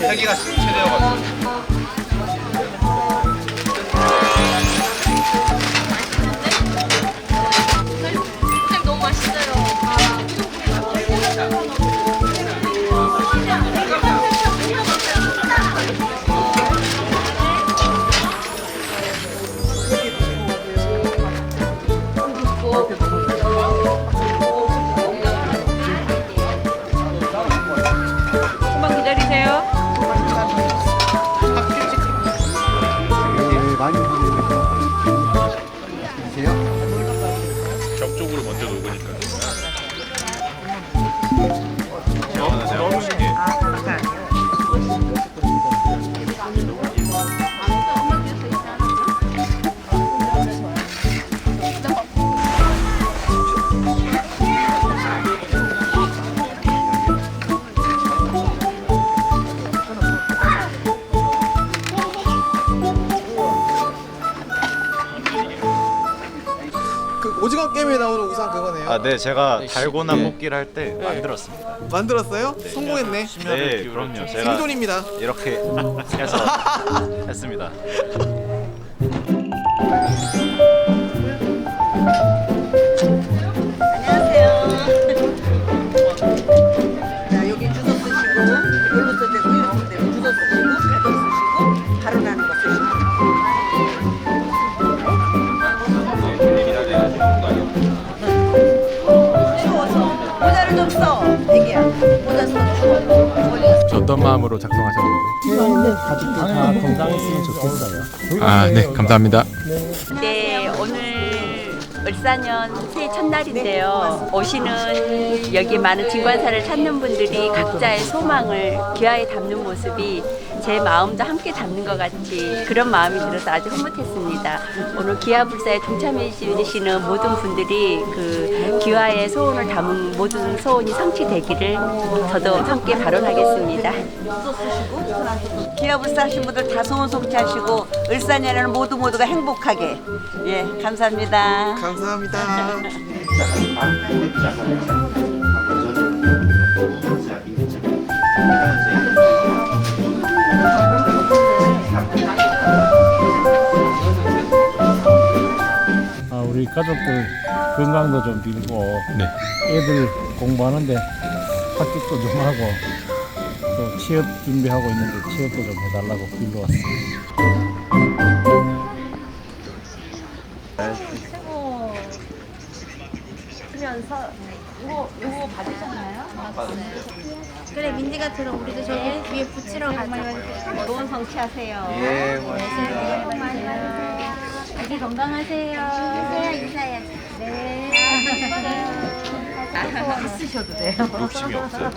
헬기가 최대여가지고 조금만 기다리세요. 네, 많이 드세요. 벽 쪽으로 먼저 녹으니까 아, 네, 제가 달고나 뽑기를 할 때 만들었습니다. 만들었어요? 성공했네. 네, 그럼요. 제가 생존입니다. 이렇게 해서 했습니다. 자, 여기 주소 쓰시고 이걸로 어떤 마음으로 작성하셨는지. 가족들 다 건강했으면 좋겠어요. 아, 네, 감사합니다. 네, 오늘 을사년 새해 첫날인데요. 오시는 여기 많은 진관사를 찾는 분들이 각자의 소망을 귀하에 담는 모습이 제 마음도 함께 담는 것 같이 그런 마음이 들어서 아주 흐뭇했습니다. 오늘 기아불사에 동참해 주시는 모든 분들이 그 기와의 소원을 담은 모든 소원이 성취되기를 저도 함께 발언하겠습니다. 기아불사 하신 분들 다 소원 성취하시고 을사년에는 모두 모두가 행복하게. 예, 감사합니다. 감사합니다. 아, 우리 가족들 건강도 좀 빌고 네. 애들 공부하는데 합격도 좀 하고 또 취업 준비하고 있는데 취업도 좀 해달라고 빌러 왔습니다. 그래 민지가 들어 우리도 저기 위에 붙이러 가자. 좋은 성취하세요. 예, 복 많이 받으세요. 아기 건강하세요. 인사해야지. 네. 쓰셔도 돼요. 욕심이 없어요.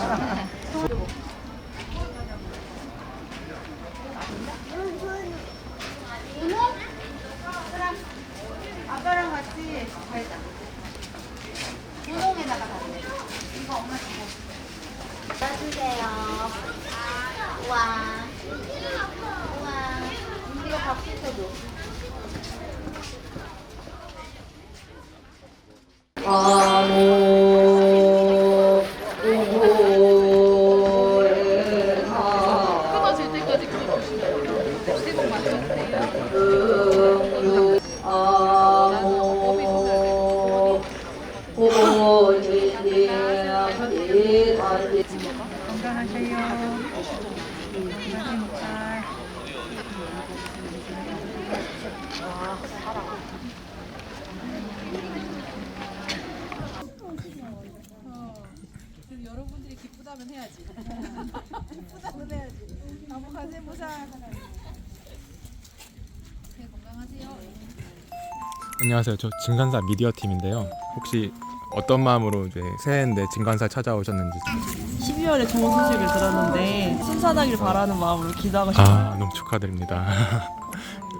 아빠랑 같이. 이거 엄마 주고. 놔주세요. 우와. 우와. 민지가 밥 시켜줘. 끊 안녕하세요. 저 진관사 미디어 팀인데요. 혹시 어떤 마음으로 이제 새해인데 진관사 찾아오셨는지. 12월에 좋은 소식을 들었는데 순산하길 바라는 마음으로 기도하고 싶어요. 아, 너무 축하드립니다.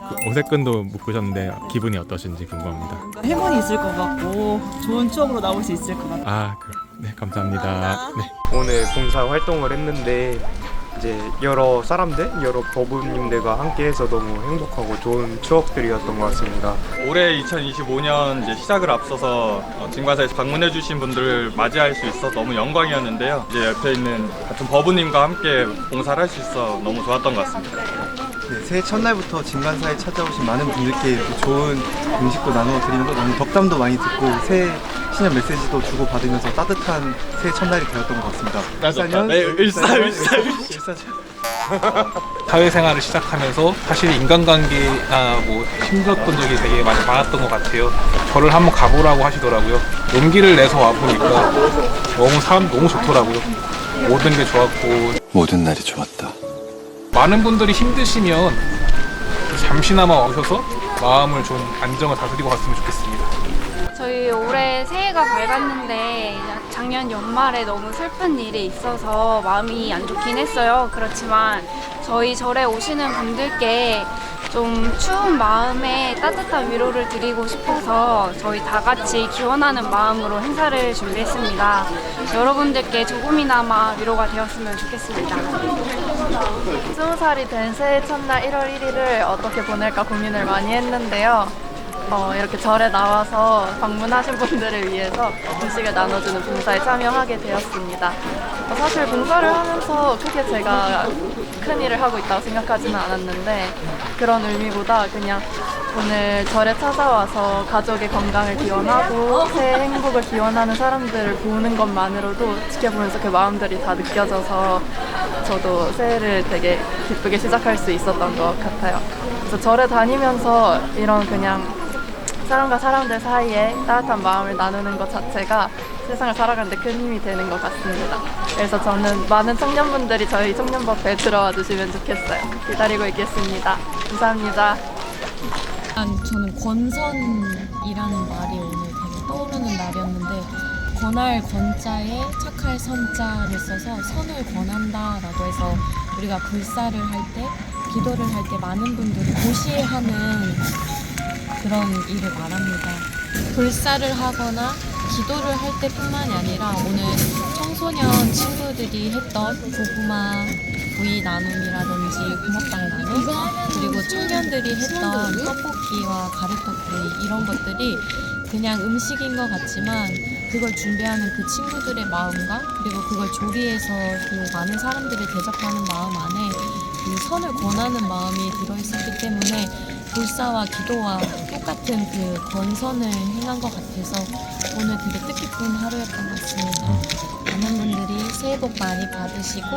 그 오색끈도 묶으셨는데 기분이 어떠신지 궁금합니다. 뭔가 행운이 있을 것 같고 좋은 추억으로 남을 수 있을 것 같아요. 아, 그, 네, 감사합니다. 네. 오늘 봉사 활동을 했는데 이제 여러 사람들, 여러 법부님들과 함께해서 너무 행복하고 좋은 추억들이었던 것 같습니다. 올해 2025년 이제 시작을 앞서서 어, 진관사에 방문해주신 분들을 맞이할 수 있어 너무 영광이었는데요. 이제 옆에 있는 같은 법우님과 함께 봉사를 할 수 있어 너무 좋았던 것 같습니다. 네, 새해 첫날부터 진관사에 찾아오신 많은 분들께 이렇게 좋은 음식도 나누어 드리면서 너무 덕담도 많이 듣고 새해 신년 메시지도 주고 받으면서 따뜻한 새해 첫날이 되었던 것 같습니다. 일사년 네, 일사, 일사, 사회생활을 시작하면서 사실 인간관계나 뭐 힘들었던 적이 되게 많이 많았던 것 같아요. 저를 한번 가보라고 하시더라고요. 용기를 내서 와보니까 너무 사람 너무 좋더라고요. 모든 게 좋았고 모든 날이 좋았다. 많은 분들이 힘드시면 잠시나마 오셔서 마음을 좀 안정을 다스리고 갔으면 좋겠습니다. 저희 올해 새해가 밝았는데 작년 연말에 너무 슬픈 일이 있어서 마음이 안 좋긴 했어요. 그렇지만 저희 절에 오시는 분들께 좀 추운 마음에 따뜻한 위로를 드리고 싶어서 저희 다 같이 기원하는 마음으로 행사를 준비했습니다. 여러분들께 조금이나마 위로가 되었으면 좋겠습니다. 스무 살이 된 새해 첫날 1월 1일을 어떻게 보낼까 고민을 많이 했는데요. 어, 이렇게 절에 나와서 방문하신 분들을 위해서 음식을 나눠주는 봉사에 참여하게 되었습니다. 어, 사실 봉사를 하면서 크게 제가 큰 일을 하고 있다고 생각하지는 않았는데 그런 의미보다 그냥 오늘 절에 찾아와서 가족의 건강을 기원하고 새해 행복을 기원하는 사람들을 보는 것만으로도 지켜보면서 그 마음들이 다 느껴져서 저도 새해를 되게 기쁘게 시작할 수 있었던 것 같아요. 그래서 절에 다니면서 이런 그냥 사람과 사람들 사이에 따뜻한 마음을 나누는 것 자체가 세상을 살아가는데 큰 힘이 되는 것 같습니다. 그래서 저는 많은 청년분들이 저희 청년법에 들어와 주시면 좋겠어요. 기다리고 있겠습니다. 감사합니다. 저는 권선이라는 말이 오늘 되게 떠오르는 날이었는데 권할 권자에 착할 선자를 써서 선을 권한다라고 해서 우리가 불사를 할 때 기도를 할 때 많은 분들이 고시하는 그런 일을 말합니다. 불사를 하거나 기도를 할 때뿐만이 아니라 오늘 청소년 친구들이 했던 고구마 구이 나눔이라든지 붕어빵 나눔 그리고 청년들이 했던 떡볶이와 가래떡 구이 이런 것들이 그냥 음식인 것 같지만 그걸 준비하는 그 친구들의 마음과 그리고 그걸 조리해서 그 많은 사람들을 대접하는 마음 안에 그 선을 권하는 마음이 들어있었기 때문에 불사와 기도와 똑같은 그 권선을 행한 것 같아서 오늘 되게 뜻깊은 하루였던 것 같습니다. 많은 분들이 새해 복 많이 받으시고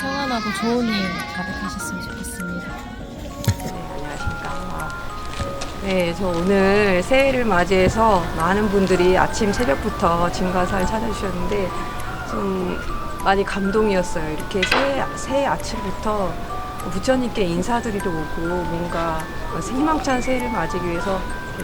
평안하고 좋은 일 가득하셨으면 좋겠습니다. 네, 저 오늘 새해를 맞이해서 많은 분들이 아침 새벽부터 진과사를 찾아주셨는데 좀 많이 감동이었어요. 이렇게 새해, 새해 아침부터 부처님께 인사드리러 오고 뭔가 희망찬 새해를 맞이하기 위해서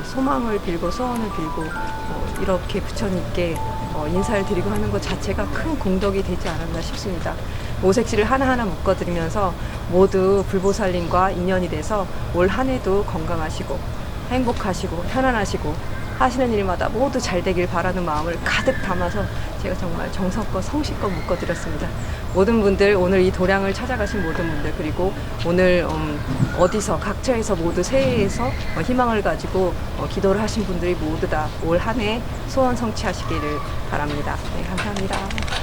소망을 빌고 소원을 빌고 어, 이렇게 부처님께 어, 인사를 드리고 하는 것 자체가 큰 공덕이 되지 않았나 싶습니다. 오색시를 하나하나 묶어드리면서 모두 불보살님과 인연이 돼서 올 한 해도 건강하시고 행복하시고 편안하시고 하시는 일마다 모두 잘 되길 바라는 마음을 가득 담아서 제가 정말 정성껏 성실껏 묶어드렸습니다. 모든 분들 오늘 이 도량을 찾아가신 모든 분들 그리고 오늘 음, 어디서 각처에서 모두 새해에서 어, 희망을 가지고 어, 기도를 하신 분들이 모두 다 올 한 해 소원 성취하시기를 바랍니다. 네, 감사합니다.